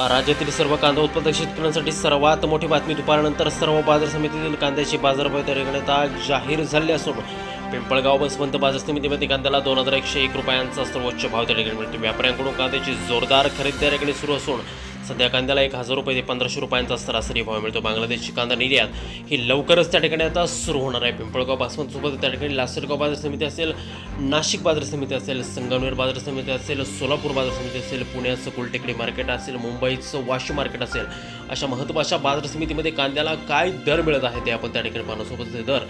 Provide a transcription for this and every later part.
राज्यातील सर्व कांदा उत्पादक शेतकऱ्यांसाठी सर्वात मोठी बातमी दुपारनंतर सर्व बाजार समितीतील कांद्याची बाजारभाव दर घेण्यात जाहीर झाले असून पिंपळगाव बसवंत बाजार समितीमध्ये कांद्याला दोन हजार एकशे एक रुपयांचा सर्वोच्च भाव त्या ठिकाणी मिळतो व्यापाऱ्यांकडून कांद्याची जोरदार खरेदी त्या ठिकाणी सुरू असून सध्या कांद्याला एक हजार रुपये ते पंधराशे रुपयांचा सरासरी भाव मिळतो. बांगलादेशची कांदा निर्यात ही लवकरच त्या ठिकाणी आता सुरू होणार आहे. पिंपळगाव बासमतसोबत त्या ठिकाणी लासलगाव बाजार समिती असेल नाशिक बाजार समिती असेल संगमनेर बाजार समिती असेल सोलापूर बाजार समिती असेल पुण्याचं कुलटेकडी मार्केट असेल मुंबईचं वाशी मार्केट असेल अशा महत्त्वाच्या बाजार समितीमध्ये कांद्याला काय दर मिळत आहे ते आपण त्या ठिकाणी पाहण्यासोबत दर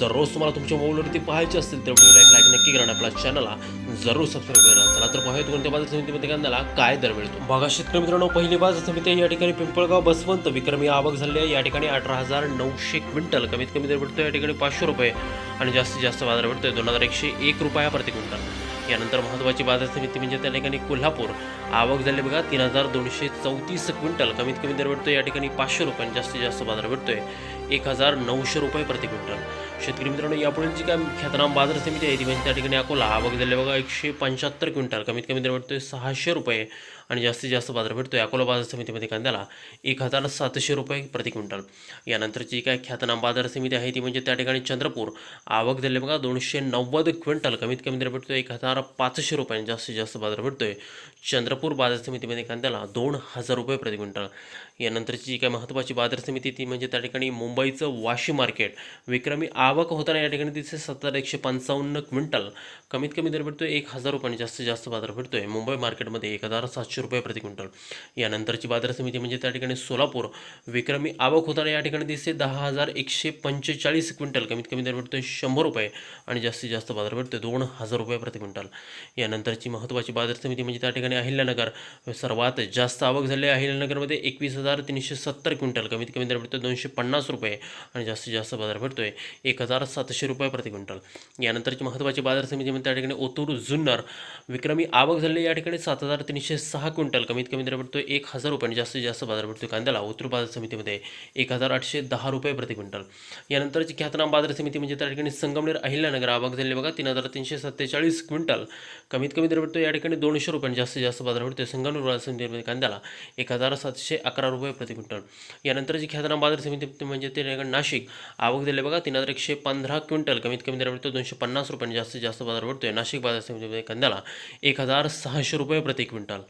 जर रोज तुम्हाला तुमच्या मोबाईलवरती पाहायचे असतील तर व्हिडिओला एक लाईक नक्की करा आपल्या चॅनलला जरूर सबस्क्राईब करा. चला तर पाहूया कोणत्या बाजार समितीमध्ये कांद्याला काय दर मिळतो. बघा शेतकरी मित्रांनो पहिली बाजार समिती आहे. या ठिकाणी पिंपळगाव बसवंत विक्रमी आवक झाली आहे. या ठिकाणी अठरा हजार नऊशे क्विंटल कमीत कमी दर भेटतो या ठिकाणी पाचशे रुपये आणि जास्तीत जास्त बाजार भेटतोय दोन हजार एकशे एक रुपया प्रति क्विंटल. यानंतर महत्त्वाची बाजार समिती म्हणजे त्या ठिकाणी कोल्हापूर. आवक झाली बघा तीन हजार दोनशे चौतीस क्विंटल कमीत कमी दर भेटतो या ठिकाणी पाचशे रुपये जास्तीत जास्त बाजार भेटतोय एक हजार नऊशे रुपये प्रति क्विंटल. शेतकरी मित्रांनो यापुढे जी काय ख्यातनाम बाजार समिती आहे ती म्हणजे त्या ठिकाणी अकोला आवक झाली बघा एकशे पंच्याहत्तर क्विंटल कमीत कमी दर भेटतोय सहाशे रुपये आणि जास्तीत जास्त बाजार भेटतोय अकोला बाजार समितीमध्ये कांद्याला एक हजार सातशे रुपये प्रति क्विंटल. यानंतर जी काय ख्यातनाम बाजार समिती आहे ती म्हणजे त्या ठिकाणी चंद्रपूर आवक झाले बघा दोनशे नव्वद क्विंटल कमीत कमी दर भेटतोय एक हजार पाचशे रुपये आणि जास्तीत जास्त बाजार भेटतोय चंद्रपूर बाजार समितीमध्ये कांद्याला दोन हजार रुपये प्रति क्विंटल. यानंतरची जी काय महत्त्वाची बाजार समिती ती म्हणजे त्या ठिकाणी मुंबईचं वाशी मार्केट. विक्रमी आवक होताना या ठिकाणी तिथे सत्तर एकशे पंचावन्न क्विंटल. कमीत कमी दर भेटतोय एक हजार रुपयाने. जास्तीत जास्त बाजार भेटतोय. मुंबई मार्केटमध्ये एक हजार सातशे रुपये प्रति क्विंटल. यानंतरची बाजार समिती म्हणजे त्या ठिकाणी सोलापूर. विक्रमी आवक होताना या ठिकाणी दिसते दहा हजार एकशे पंचेचाळीस क्विंटल. कमीत कमी दर भेटतोय शंभर रुपये आणि जास्तीत जास्त बाजार भेटतोय दोन हजार रुपये प्रति क्विंटल. यानंतरची महत्त्वाची बाजार समिती म्हणजे त्या ठिकाणी अहिल्यानगर. सर्वात जास्त आवक झाली आहे अहिल्यानगरमध्ये एकवीस हजार तीनशे सत्तर क्विंटल. कमीत कमी दर भेटतोय दोनशे पन्नास रुपये आणि जास्तीत जास्त बाजार भेटतोय एक हजार सातशे रुपये प्रति क्विंटल. यानंतरची महत्त्वाची बाजार समिती म्हणजे त्या ठिकाणी ओतूर जुन्नर विक्रमी आवक झाली या ठिकाणी सात हजार तीनशे सहा क्विंटल. कमीत कमी दर भेटतो एक हजार रुपये जास्तीत जास्त बाजार भेटतो कांद्याला. ओतूर बाजार समितीमध्ये एक हजार आठशे दहा रुपये प्रति क्विंटल. यानंतरची ख्यातनाम बाजार समिती म्हणजे त्या ठिकाणी संगमनेर अहिल्यानगर आवक झाली बघा तीन हजार तीनशे सत्तेचाळीस क्विंटल. कमीत कमी दर भेटतो या ठिकाणी दोनशे रुपये जास्तीत जास्त बाजार भेटतो संगमनेर बाजार समितीमध्ये कांद्याला एक हजार सातशे अकरा रुपये प्रति क्विंटल. यानंतरची ख्यातनाम बाजार समिती म्हणजे ते नाशिक आवक दिले बघा तीन हजार एकशे पंधरा क्विंटल कमीत कमी दर भेटतो दोनशे पन्नास रुपयांनी जास्तीत जास्त बाजार भेटतोय नाशिक बाजार समितीमध्ये कांद्याला एक हजार सहाशे रुपये प्रति क्विंटल.